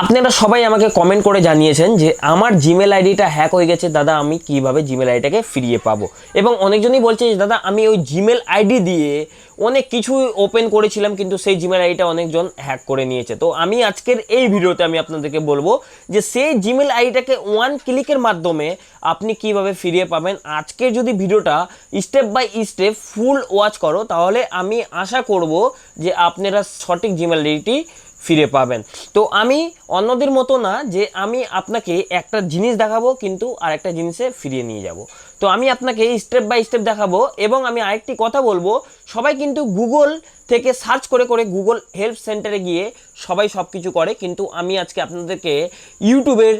আপনারা সবাই আমাকে কমেন্ট করে জানিয়েছেন যে আমার জিমেল আইডিটা হ্যাক হয়ে গেছে, দাদা আমি কীভাবে জিমেল আইডিটাকে ফিরিয়ে পাবো? এবং অনেকজনই বলছে যে, দাদা, আমি ওই জিমেল আইডি দিয়ে অনেক কিছু ওপেন করেছিলাম, কিন্তু সেই জিমেল আইডিটা অনেকজন হ্যাক করে নিয়েছে। তো আমি আজকের এই ভিডিওতে আমি আপনাদেরকে বলব যে, সেই জিমেল আইডিটাকে ওয়ান ক্লিকের মাধ্যমে আপনি কীভাবে ফিরিয়ে পাবেন? আজকের যদি ভিডিওটা step by step full watch করো, তাহলে আমি আশা করব যে আপনারা সঠিক জিমেল আইডিটি ফিরে পাবেন। তো আমি অন্যদের মতো না যে আমি আপনাকে একটা জিনিস দেখাবো, কিন্তু আরেকটা জিনিসে ফিরিয়ে নিয়ে যাব। তো আমি আপনাকে স্টেপ বাই স্টেপ দেখাবো এবং আমি আরেকটি কথা বলব। সবাই কিন্তু গুগল থেকে সার্চ করে করে গুগল হেল্প সেন্টারে গিয়ে সবাই সব কিছু করে। কিন্তু আমি আজকে আপনাদেরকে ইউটিউবের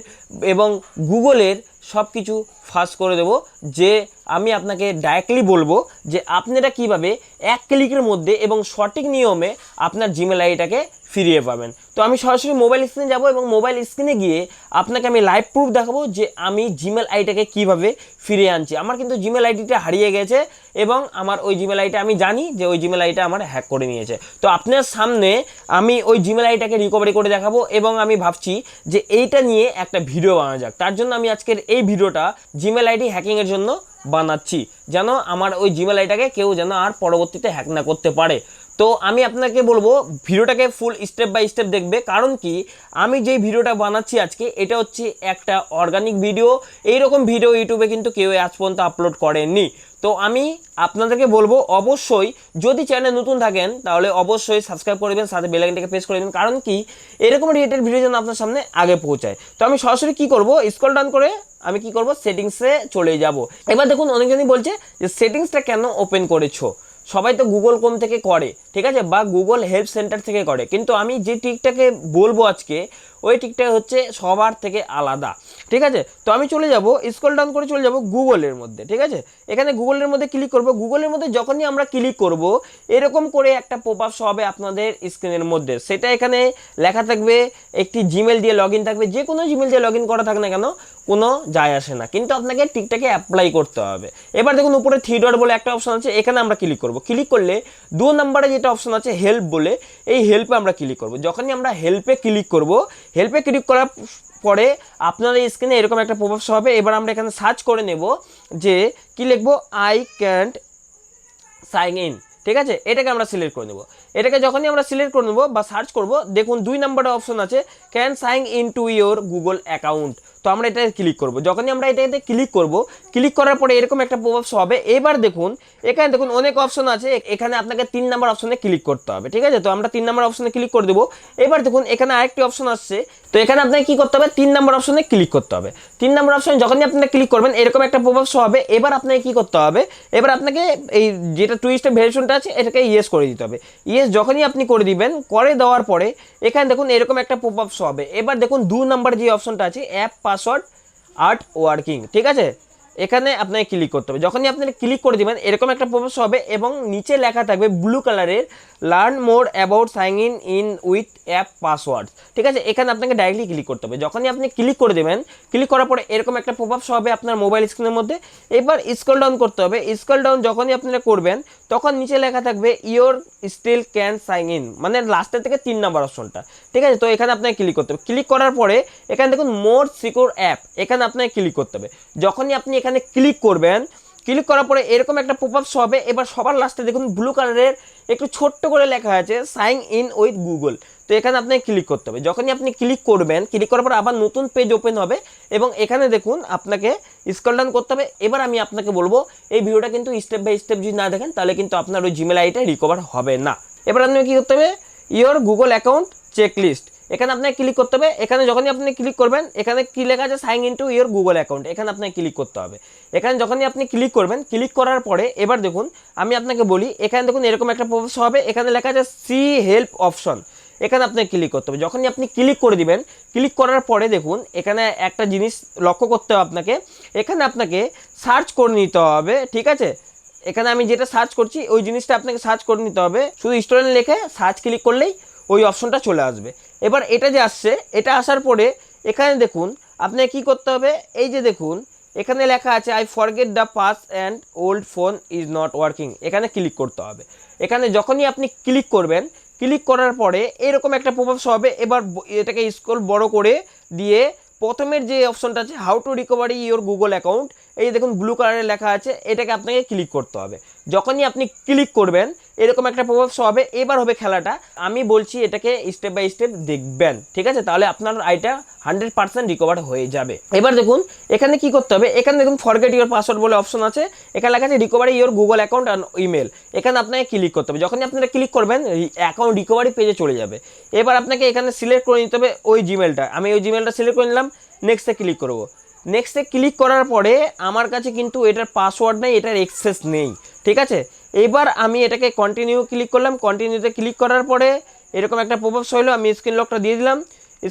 এবং গুগলের সব কিছু ফাঁস করে দেব। যে আমি আপনাকে ডাইরেক্টলি বলব যে আপনারা কীভাবে এক ক্লিকের মধ্যে এবং সঠিক নিয়মে আপনার জিমেল আইডিটাকে ফিরিয়ে পাবেন। তো আমি সরাসরি মোবাইল স্ক্রিনে যাব এবং মোবাইল স্ক্রিনে গিয়ে আপনাকে আমি লাইভ প্রুফ দেখাবো যে আমি জিমেল আইডিটাকে কীভাবে ফিরিয়ে আনছি। আমার কিন্তু জিমেল আইডিটা হারিয়ে গেছে এবং আমার ওই জিমেল আইডিটা আমি জানি যে ওই জিমেল আইডিটা আমার হ্যাক করে নিয়েছে। তো আপনার সামনে আমি ওই জিমেল আইডিটাকে রিকভারি করে দেখাবো এবং আমি ভাবছি যে এইটা নিয়ে একটা ভিডিও বানানো যাক। তার জন্য আমি আজকের এই ভিডিওটা জিমেল আইডি হ্যাকিংয়ের জন্য বানাচ্ছি, যেন আমার ওই জিমেল আইডিটাকে কেউ যেন আর পরবর্তীতে হ্যাক না করতে পারে। তো আমি আপনাকে বলব ভিডিওটাকে ফুল স্টেপ বাই স্টেপ দেখবে। কারণ কি, আমি যেই ভিডিওটা বানাচ্ছি আজকে, এটা হচ্ছে একটা অর্গানিক ভিডিও এইরকম ভিডিও ইউটিউবে কিন্তু কেউ আজ পর্যন্ত আপলোড করেননি। তো আমি আপনাদেরকে বলব, অবশ্যই যদি চ্যানেল নতুন থাকেন, তাহলে অবশ্যই সাবস্ক্রাইব করে দেবেন, সাথে বেলাইনটাকে প্রেস করে দেবেন, কারণ কি? এরকম রিলেটেড ভিডিও যেন আপনার সামনে আগে পৌঁছায়। তো আমি সরাসরি কি করব? স্কল ডাউন করে আমি কি করব? সেটিংসে চলে যাব। এবার দেখুন, অনেকজনই বলছে যে সেটিংসটা কেন ওপেন করেছ? সবাই তো গুগল কোম থেকে করে, ঠিক আছে? বা গুগল হেল্প সেন্টার থেকে করে। কিন্তু আমি যে টিকটাকে বলব আজকে, ওই টিকটা হচ্ছে সবার থেকে আলাদা। ঠিক আছে? তো আমি চলে যাব স্কল ডাউন করে চলে যাব গুগলের মধ্যে, ঠিক আছে? এখানে গুগলের মধ্যে ক্লিক করব। গুগলের মধ্যে যখনই আমরা ক্লিক করব, এরকম করে একটা আপ হবে আপনাদের স্ক্রিনের মধ্যে। সেটা এখানে লেখা থাকবে, একটি জিমেল দিয়ে লগ থাকবে। যে কোনো জিমেল দিয়ে লগ করা থাক না কেন, কোনো যায় আসে না। কিন্তু আপনাকে টিকটাকে অ্যাপ্লাই করতে হবে। এবার দেখুন উপরে থ্রি ডট বলে একটা অপশন আছে, এখানে আমরা ক্লিক করব। ক্লিক করলে দু নম্বরে যেটা অপশন আছে হেল্প বলে, এই হেল্পে আমরা ক্লিক করব। যখনই আমরা হেল্পে ক্লিক করব হেল্পে ক্লিক করার পরে আপনার এই স্ক্রিনে এরকম একটা প্রভাব হবে। এবার আমরা এখানে সার্চ করে নেব যে কি লিখব? আই ক্যান্ট সাইন ইন ঠিক আছে? এটাকে আমরা সিলেক্ট করে নেব। এটাকে যখনই আমরা সিলেক্ট করে নেব বা সার্চ করব, দেখুন দুই নম্বরে অপশন আছে can sign in to your Google account তো আমরা এটাতে ক্লিক করব। যখনই আমরা এটাতে ক্লিক করব ক্লিক করার পরে এরকম একটা প্রভাব হবে। এবার দেখুন, এখানে দেখুন অনেক অপশন আছে, এখানে আপনাকে তিন নম্বর অপশনে ক্লিক করতে হবে, ঠিক আছে? তো আমরা তিন নাম্বার অপশনে ক্লিক করে দেবো। এবার দেখুন, এখানে আরেকটি অপশন আসছে। তো এখানে আপনাকে কী করতে হবে? তিন নাম্বার অপশনে ক্লিক করতে হবে। তিন নম্বর অপশনে যখনই আপনারা ক্লিক করবেন, এরকম একটা প্রভাব হবে। এবার আপনাকে কী করতে হবে? এবার আপনাকে এই যেটা টুইস্টের ভেরিয়েশনটা আছে, এটাকে ইয়েস করে দিতে হবে। ইয়েস যখনই আপনি করে দিবেন, করে দেওয়ার পরে, এখানে দেখুন এরকম একটা পপ হবে। এবার দেখুন দু নাম্বার যে অপশনটা আছে অ্যাপ পাসওয়ার্ড আর্ট ওয়ার্কিং ঠিক আছে? এখানে আপনাকে ক্লিক করতে হবে। যখনই আপনি ক্লিক করে দেবেন, এরকম একটা প্রবেশ হবে এবং নিচে লেখা থাকবে ব্লু কালারের learn more about sign in in with app password ঠিক আছে? এখানে আপনাকে ডাইরেক্টলি ক্লিক করতে হবে। যখনই আপনি ক্লিক করে দেবেন ক্লিক করার পরে এরকম একটা প্রভাব হবে আপনার মোবাইল স্ক্রিনের মধ্যে। এবার স্ক্রল ডাউন করতে হবে। স্ক্রল ডাউন যখনই আপনারা করবেন, তখন নিচে লেখা থাকবে your still can sign in মানে লাস্টের থেকে তিন নম্বর অপশনটা ঠিক আছে? তো এখানে আপনাকে ক্লিক করতে হবে। ক্লিক করার পরে, এখানে দেখুন মোর সিকিউর অ্যাপ এখানে আপনাকে ক্লিক করতে হবে। যখনই আপনি এখানে ক্লিক করবেন। ক্লিক করার পরে এরকম একটা পপ আপ হবে। এবার সবার লাস্টে দেখুন ব্লু কালারের একটু ছোট্ট করে লেখা আছে সাইন ইন উইথ গুগল তো এখানে আপনাকে ক্লিক করতে হবে। যখনই আপনি ক্লিক করবেন ক্লিক করার পর আবার নতুন পেজ ওপেন হবে এবং এখানে দেখুন আপনাকে স্কল ডাউন করতে হবে। এবার আমি আপনাকে বলব, এই ভিডিওটা কিন্তু স্টেপ বাই স্টেপ যদি না দেখেন, তাহলে কিন্তু আপনার ওই জিমেল আইডিটা রিকভার হবে না। এবার আপনাকে কী করতে হবে? Your Google account check list এখানে আপনাকে ক্লিক করতে হবে। এখানে যখনই আপনি ক্লিক করবেন, এখানে কি লেখা আছে? Sign in to your Google account এখানে আপনাকে ক্লিক করতে হবে। এখানে যখনই আপনি ক্লিক করবেন ক্লিক করার পরে এবার দেখুন, আমি আপনাকে বলি, এখানে দেখুন এরকম একটা প্রবেশ হবে। এখানে লেখা আছে সি হেল্প অপশন এখানে আপনাকে ক্লিক করতে হবে। যখনই আপনি ক্লিক করে দিবেন ক্লিক করার পরে দেখুন, এখানে একটা জিনিস লক্ষ্য করতে হবে আপনাকে। এখানে আপনাকে সার্চ করে নিতে হবে, ঠিক আছে? এখানে আমি যেটা সার্চ করছি, ওই জিনিসটা আপনাকে সার্চ করে নিতে হবে। শুধু স্টুডেন্ট লেখে সার্চ ক্লিক করলেই ওই অপশনটা চলে আসবে। এবার এটা যে আসছে, এটা আসার পরে এখানে দেখুন, আপনাকে কি করতে হবে? এই যে দেখুন, এখানে লেখা আছে I forget the pass and old phone is not working এখানে ক্লিক করতে হবে। এখানে যখনই আপনি ক্লিক করবেন ক্লিক করার পরে এরকম একটা প্রভাব হবে। এবার এটাকে স্ক্রল বড় করে দিয়ে প্রথমের যে অপশনটা আছে how to recovery your Google account এই দেখুন ব্লু কালারে লেখা আছে, এটাকে আপনাকে ক্লিক করতে হবে। যখনই আপনি ক্লিক করবেন, এরকম একটা প্রভাব হবে, এবার হবে খেলাটা। আমি বলছি এটাকে স্টেপ বাই স্টেপ দেখবেন, ঠিক আছে? তাহলে আপনার আইটা হান্ড্রেড পার্সেন্ট রিকভার হয়ে যাবে। এবার দেখুন, এখানে কি করতে হবে? এখানে দেখুন ফরগেট ইওর পাসওয়ার্ড বলে অপশন আছে। এখানে লেখা আছে recovery your Google account and email এখানে আপনাকে ক্লিক করতে হবে। যখনই আপনারা ক্লিক করবেন অ্যাকাউন্ট রিকভারি পেজে চলে যাবে। এবার আপনাকে এখানে সিলেক্ট করে নিতে হবে ওই জিমেলটা আমি ওই জিমেলটা সিলেক্ট করে নিলাম নেক্সটে ক্লিক করব। নেক্সটে ক্লিক করার পরে আমার কাছে কিন্তু এটার পাসওয়ার্ড নেই, এটার এক্সেস নেই, ঠিক আছে? এবার আমি এটাকে কন্টিনিউ ক্লিক করলাম কন্টিনিউতে ক্লিক করার পরে এরকম একটা প্রভাব হলো, আমি স্ক্রিন লকটা দিয়ে দিলাম।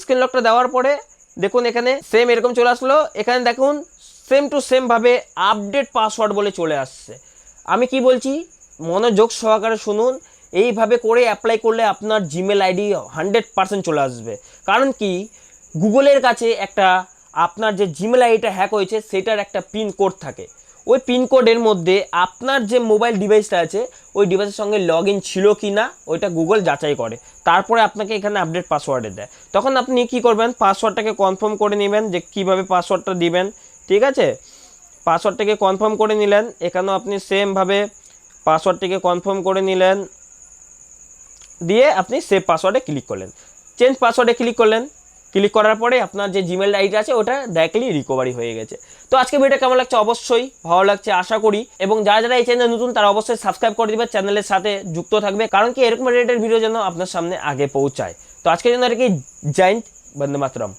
স্ক্রিন লকটা দেওয়ার পরে দেখুন এখানে সেম এরকম চলে আসলো। এখানে দেখুন সেম টু সেমভাবে আপডেট পাসওয়ার্ড বলে চলে আসছে। আমি কি বলছি? মনোযোগ সহকারে শুনুন। এইভাবে করে অ্যাপ্লাই করলে আপনার জিমেল আইডি হান্ড্রেড পার্সেন্ট চলে আসবে। কারণ কি? গুগলের কাছে একটা আপনার যে জিমেল আইডিটা হ্যাক হয়েছে, সেটার একটা পিন কোড থাকে। ওই পিনকোডের মধ্যে আপনার যে মোবাইল ডিভাইসটা আছে, ওই ডিভাইসের সঙ্গে লগ ইন ছিল কি না ওইটা গুগল যাচাই করে। তারপরে আপনাকে এখানে আপডেট পাসওয়ার্ডে দেয়। তখন আপনি কি করবেন পাসওয়ার্ডটাকে কনফার্ম করে নেবেন যে কীভাবে পাসওয়ার্ডটা দিবেন, ঠিক আছে? পাসওয়ার্ডটাকে কনফার্ম করে নিলেন, এখানেও আপনি সেমভাবে পাসওয়ার্ডটিকে কনফার্ম করে নিলেন। দিয়ে আপনি সেভ পাসওয়ার্ডে ক্লিক করলেন। চেঞ্জ পাসওয়ার্ডে ক্লিক করলেন। ক্লিক করার পরে আপনার যে জিমেল আইডি আছে, ওটা ডাইরেক্টলি রিকভারি হয়ে গেছে। তো আজকে ভিডিওটা কেমন লাগছে? অবশ্যই ভালো লাগছে, আশা করি। এবং যারা যারা এই চ্যানেল নতুন, তারা অবশ্যই সাবস্ক্রাইব করে দেবে চ্যানেলের সাথে যুক্ত থাকবে, কারণ কি এরকম রিলেটেড ভিডিও যেন আপনার সামনে আগে পৌঁছায়। তো আজকের জন্য আর কি, জয়েন্ট বন্দে মাতরম।